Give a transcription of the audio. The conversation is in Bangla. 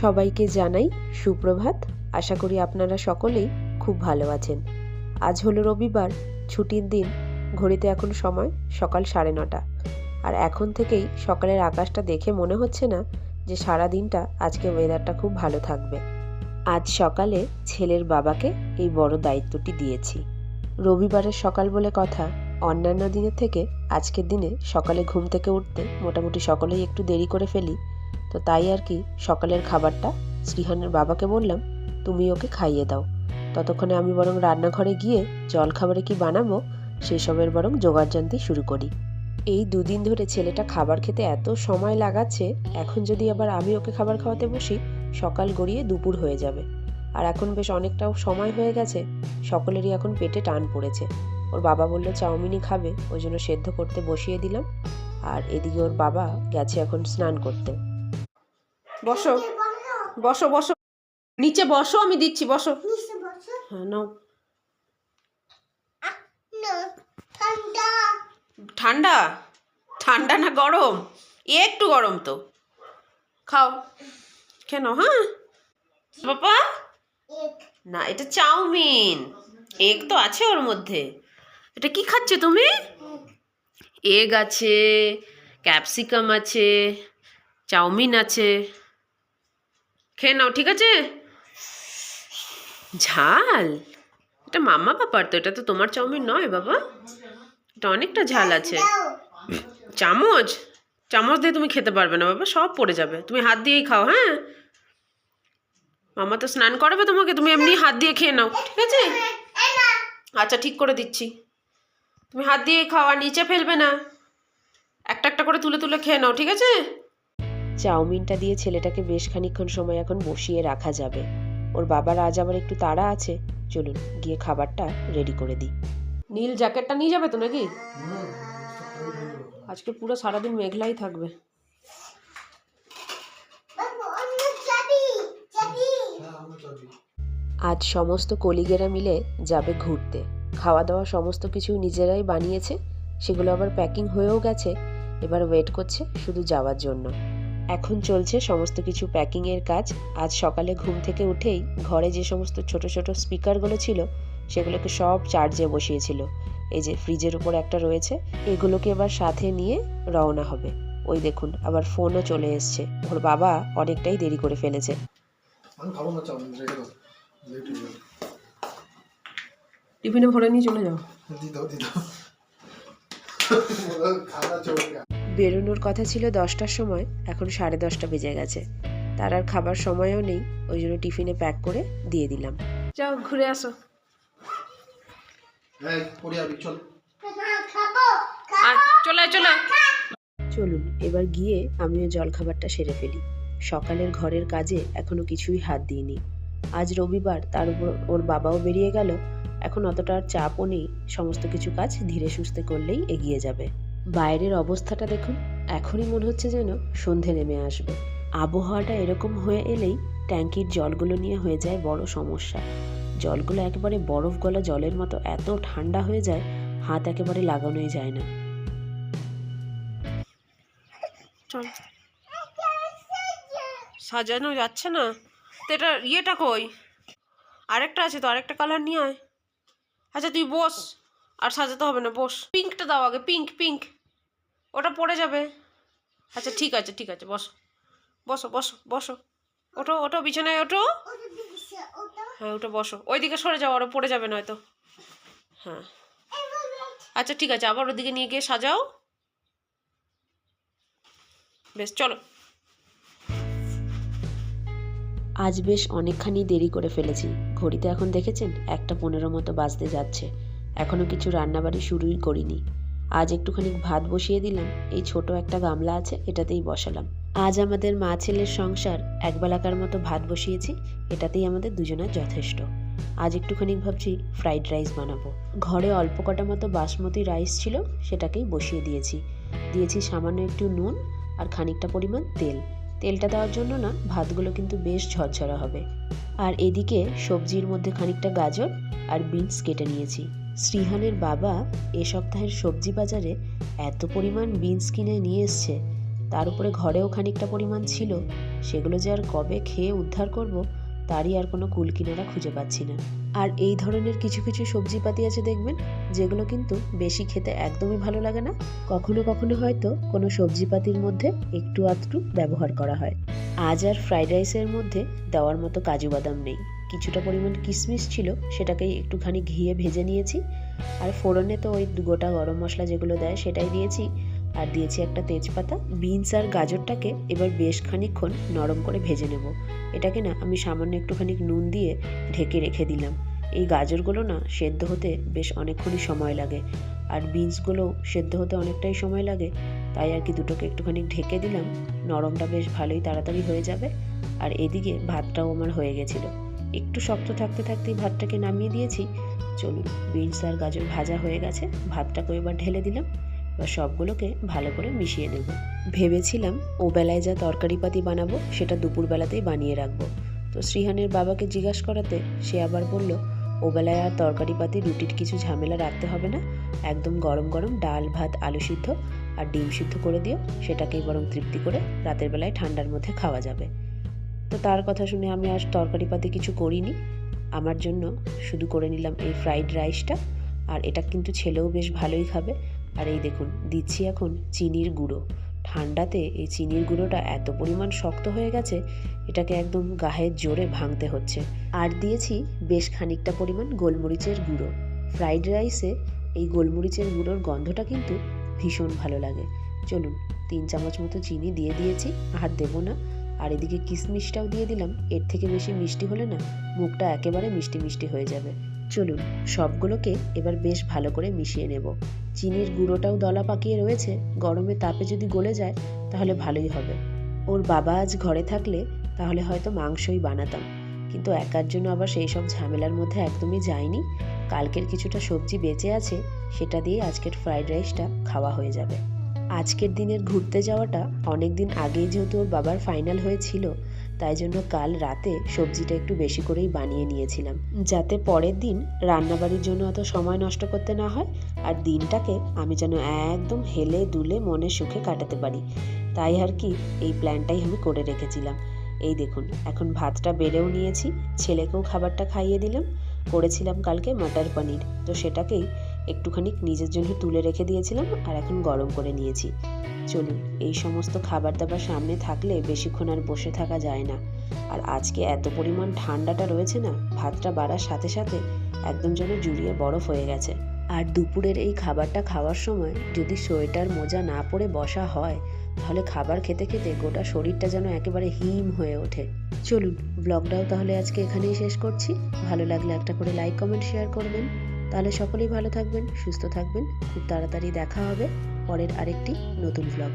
সবাইকে জানাই সুপ্রভাত। আশা করি আপনারা সকলেই খুব ভালো আছেন। আজ হলো রবিবার, ছুটির দিন। ঘড়িতে এখন সময় সকাল সাড়ে নটা। আর এখন থেকেই সকালের আকাশটা দেখে মনে হচ্ছে না যে সারা দিনটা আজকে ওয়েদারটা খুব ভালো থাকবে। আজ সকালে ছেলের বাবাকে এই বড় দায়িত্বটি দিয়েছি। রবিবারের সকাল বলে কথা অন্যান্য দিনের থেকে আজকের দিনে সকালে ঘুম থেকে উঠতে মোটামুটি সকলেই একটু দেরি করে ফেলি। তো তাই আর কি সকালের খাবারটা শ্রীহানের বাবাকে বললাম, তুমি ওকে খাইয়ে দাও। ততক্ষণে আমি বরং রান্নাঘরে গিয়ে জল খাবারে কি বানাবো সেই সবের বরং জোগাড় জানতে শুরু করি। এই দুদিন ধরে ছেলেটা খাবার খেতে এত সময় লাগাচ্ছে, এখন যদি আবার আমি ওকে খাবার খাওয়াতে বসি, সকাল গড়িয়ে দুপুর হয়ে যাবে। আর এখন বেশ অনেকটাও সময় হয়ে গেছে, সকলেরই এখন পেটে টান পড়েছে। ওর বাবা বলল, চাউমিনই খাবে। ওই জন্য সেদ্ধ করতে বসিয়ে দিলাম। আর এদিকে ওর বাবা গেছে এখন স্নান করতে। বসো। বসো। বসো নিচে বসো আমি দিচ্ছি বসো। হ্যাঁ নাও। ঠান্ডা। ঠান্ডা? না গরম? একটু গরম তো। খাও। কেন হ্যাঁ? বাবা? না এটা চাউমিন। এগ তো আছে ওর মধ্যে। এটা কি খাচ্ছ তুমি? এগ আছে ক্যাপসিকাম আছে চাউমিন আছে। খেয়ে নাও, ঠিক আছে? ঝাল? এটা মামা পাপার তো, এটা তো তোমার চাউমিন নয় বাবা। এটা অনেকটা ঝাল আছে। চামচ? চামচ দিয়ে তুমি খেতে পারবে না বাবা, সব পড়ে যাবে। তুমি হাত দিয়েই খাও হ্যাঁ? মামা তো স্নান করাবে তোমাকে, তুমি এমনি হাত দিয়ে খেয়ে নাও, ঠিক আছে? আচ্ছা ঠিক করে দিচ্ছি। তুমি হাত দিয়েই খাও আর নিচে ফেলবে না। একটা একটা করে তুলে তুলে খেয়ে নাও, ঠিক আছে? চাউমিনটা দিয়ে ছেলেটাকে বেশ খানিকক্ষণ সময় এখন বসিয়ে রাখা যাবে। ওর বাবার আজ আবার একটু তাড়া আছে। চলুন, গিয়ে খাবারটা রেডি করে দিই। নীল জ্যাকেটটা নিয়ে যাবে তো নাকি? আজকে পুরো সারাদিন মেঘলাই থাকবে। আজ সমস্ত কলিগেরা মিলে যাবে ঘুরতে। খাওয়া দাওয়া সমস্ত কিছু নিজেরাই বানিয়েছে। সেগুলো আবার প্যাকিং হয়েও গেছে। এবার ওয়েট করছে শুধু যাওয়ার জন্য। এখন চলছে সমস্ত কিছু প্যাকিংয়ের কাজ। আজ সকালে ঘুম থেকে উঠেই ঘরে যে সমস্ত ছোট ছোট স্পিকারগুলো ছিল সেগুলোকে সব চার্জে বসিয়েছিল। এই যে ফ্রিজের উপর একটা রয়েছে এগুলোকে এবার সাথে নিয়ে রওনা হবে। ওই দেখুন আবার ফোনও চলে এসছে। ওর বাবা অনেকটাই দেরি করে ফেলেছে। টিফিনে ভরে নিয়ে চলে যাও। বেরোনোর কথা ছিল দশটার সময় এখন সাড়ে দশটা বেজে গেছে। তার আর খাবার সময়ও নেই ওই জন্য টিফিনে প্যাক করে দিয়ে দিলাম। যাও ঘুরে আসো। চলে চলে। চলুন এবার গিয়ে আমিও জলখাবারটা সেরে ফেলি। সকালের ঘরের কাজে এখনও কিছুই হাত দিইনি। আজ রবিবার তার উপর ওর বাবাও বেরিয়ে গেল। এখন অতটা আর চাপও নেই সমস্ত কিছু কাজ ধীরে সুস্থে করলেই এগিয়ে যাবে। বাইরের অবস্থাটা দেখুন এখনই মনে হচ্ছে যেন সন্ধে নেমে আসবে। আবহাওয়াটা এরকম হয়ে এলেই ট্যাঙ্কির জলগুলো নিয়ে হয়ে যায় বড় সমস্যা। জলগুলো একেবারে বরফ গলা জলের মতো এত ঠান্ডা হয়ে যায় হাত একেবারে লাগানোই যায় না। চল। সাজানো যাচ্ছে না। তো এটা ইয়েটা কই? আরেকটা আছে তো আরেকটা কালার নিয়ে আয়। আচ্ছা তুই বস। আর সাজাতে হবে না, বস। পিঙ্কটা দাও আগে পিঙ্ক পিঙ্ক ওটা পড়ে যাবে। আচ্ছা ঠিক আছে ঠিক আছে, বসো। বসো বসো বসো। ওঠো ওঠো, বিছানায় ওঠো। হ্যাঁ ওটা বসো। ওইদিকে সরে যাও ওরা পড়ে যাবে নয়তো। হ্যাঁ। আচ্ছা ঠিক আছে, আবার ওদিকে নিয়ে গিয়ে সাজাও। বেশ, চলো। আজ বেশ অনেকখানি দেরি করে ফেলেছি। ঘড়িতে এখন দেখেছেন, একটা পনেরো মতো বাজতে যাচ্ছে। এখনও কিছু রান্নাবাড়ি শুরুই করিনি। আজ একটুখানি ভাত বসিয়ে দিলাম, এই ছোট একটা গামলা আছে, এটাতেই বসালাম। আজ আমাদের মা ছেলের সংসার, একবেলাকার মতো ভাত বসিয়েছি, এটাতেই আমাদের দুজনের যথেষ্ট। আজ একটুখানি ভাবছি ফ্রাইড রাইস বানাবো। ঘরে অল্প কটা মতো বাসমতি রাইস ছিল, সেটাকেই বসিয়ে দিয়েছি। দিয়েছি সামান্য একটু নুন আর খানিকটা পরিমাণ তেল। তেলটা দেওয়ার জন্য না, ভাতগুলো কিন্তু বেশ ঝরঝরা হবে। আর এদিকে সবজির মধ্যে খানিকটা গাজর আর বিনস কেটে নিয়েছি। শ্রীহানের বাবা এ সপ্তাহের সবজি বাজারে এত পরিমাণ বিনস কিনে নিয়ে এসছে। তার উপরে ঘরেও খানিকটা পরিমাণ ছিল। সেগুলো যে আর কবে খেয়ে উদ্ধার করব তারই আর কোনো কুল কিনারা খুঁজে পাচ্ছি না। আর এই ধরনের কিছু কিছু সবজিপাতি আছে দেখবেন, যেগুলো কিন্তু বেশি খেতে একদমই ভালো লাগে না। কখনো কখনো হয়তো কোনো সবজিপাতির মধ্যে একটু আধটু ব্যবহার করা হয়। আজ আর ফ্রাইড রাইসের মধ্যে দেওয়ার মতো কাজু বাদাম নেই। কিছুটা পরিমাণ কিশমিশ ছিল, সেটাকেই একটুখানি ঘিয়ে ভেজে নিয়েছি। আর ফোড়নে তো ওই গোটা গরম মশলা যেগুলো দেয় সেটাই দিয়েছি। আর দিয়েছি একটা তেজপাতা, বিনস আর গাজরটাকে এবার বেশ খানিকক্ষণ নরম করে ভেজে নেব। এটাকে না আমি সামান্য একটুখানি নুন দিয়ে ঢেকে রেখে দিলাম। এই গাজরগুলো না সেদ্ধ হতে বেশ অনেকক্ষণই সময় লাগে। আর বিনসগুলো সেদ্ধ হতে অনেকটাই সময় লাগে। তাই আর কি দুটোকে একটুখানি ঢেকে দিলাম। নরমটা বেশ ভালোই তাড়াতাড়ি হয়ে যাবে। আর এদিকে ভাতটাও আমার হয়ে গেছিল। একটু শক্ত থাকতে থাকতেই ভাতটাকে নামিয়ে দিয়েছি। চলুন, বিনস আর গাজর ভাজা হয়ে গেছে। ভাতটাকে এবার ঢেলে দিলাম। এবার সবগুলোকে ভালো করে মিশিয়ে নেব। ভেবেছিলাম ও বেলায় যা তরকারিপাতি বানাবো সেটা দুপুরবেলাতেই বানিয়ে রাখব। তো শ্রীহানের বাবাকে জিজ্ঞাসা করাতে সে আবার বলল ওবেলায় আর তরকারিপাতি, রুটির কিছু ঝামেলা রাখতে হবে না। একদম গরম গরম ডাল, ভাত, আলু সিদ্ধ আর ডিম সিদ্ধ করে দিও। সেটাকেই বরং তৃপ্তি করে রাতের বেলায় ঠান্ডার মধ্যে খাওয়া যাবে। তো তার কথা শুনে আমি আর তরকারিপাতি কিছু করিনি। আমার জন্য শুধু করে নিলাম এই ফ্রাইড রাইসটা। আর এটা কিন্তু ছেলেও বেশ ভালোই খাবে। আর এই দেখুন, দিচ্ছি এখন চিনির গুঁড়ো। ঠান্ডাতে এই চিনির গুঁড়োটা এত পরিমাণ শক্ত হয়ে গেছে, এটাকে একদম গায়ের জোরে ভাঙতে হচ্ছে। আর দিয়েছি বেশ খানিকটা পরিমাণ গোলমরিচের গুঁড়ো। ফ্রাইড রাইসে এই গোলমরিচের গুঁড়োর গন্ধটা কিন্তু ভীষণ ভালো লাগে। চলুন, তিন চামচ মতো চিনি দিয়ে দিয়েছি, আর দেবো না। আর এদিকে কিশমিশটাও দিয়ে দিলাম। এর থেকে বেশি মিষ্টি হলে না, মুখটা একেবারে মিষ্টি মিষ্টি হয়ে যাবে। চলুন, সবগুলোকে এবার বেশ ভালো করে মিশিয়ে নেব। চিনির গুঁড়োটাও দলা পাকিয়ে রয়েছে, গরমে তাপে যদি গলে যায়, তাহলে ভালোই হবে। ওর বাবা আজ ঘরে থাকলে, তাহলে হয়তো মাংসই বানাতাম। কিন্তু একার জন্য আবার সেই সব ঝামেলার মধ্যে একদমই যায়নি কালকের কিছুটা সবজি বেঁচে আছে, সেটা দিয়ে আজকের ফ্রাইড রাইসটা খাওয়া হয়ে যাবে। আজকের দিনের ঘুরতে যাওয়াটা অনেক দিন আগেই যেহেতু ওর বাবার ফাইনাল হয়েছিল তাই জন্য কাল রাতে সবজিটা একটু বেশি করেই বানিয়ে নিয়েছিলাম, যাতে পরের দিন রান্নাবাড়ির জন্য অত সময় নষ্ট করতে না হয় আর দিনটাকে আমি যেন একদম হেলে দুলে মনে সুখে কাটাতে পারি। তাই আর কি এই প্ল্যানটাই আমি করে রেখেছিলাম। এই দেখুন, এখন ভাতটা বেড়েও নিয়েছি, ছেলেকেও খাবারটা খাইয়ে দিলাম, করেছিলাম কালকে মাটার পনির। তো সেটাকেই একটুখানি নিজের জন্য তুলে রেখে দিয়েছিলাম আর এখন গরম করে নিয়েছি। চলুন, এই সমস্ত খাবার দাবার সামনে থাকলে বেশিক্ষণ আর বসে থাকা যায় না। আর আজকে এত পরিমাণ ঠান্ডাটা রয়েছে না, ভাতটা বাড়ার সাথে সাথে একদম যেন জুড়িয়ে বরফ হয়ে গেছে। আর দুপুরের এই খাবারটা খাওয়ার সময় যদি সোয়েটার মোজা না পরে বসা হয়, তাহলে খাবার খেতে খেতে গোটা শরীরটা যেন একেবারে হিম হয়ে ওঠে। চলুন, ব্লগটাও তাহলে আজকে এখানেই শেষ করছি। ভালো লাগলে একটা করে লাইক কমেন্ট শেয়ার করবেন। তাহলে সকলেই ভালো থাকবেন সুস্থ থাকবেন। খুব তাড়াতাড়ি দেখা হবে পরের আরেকটি নতুন ব্লগ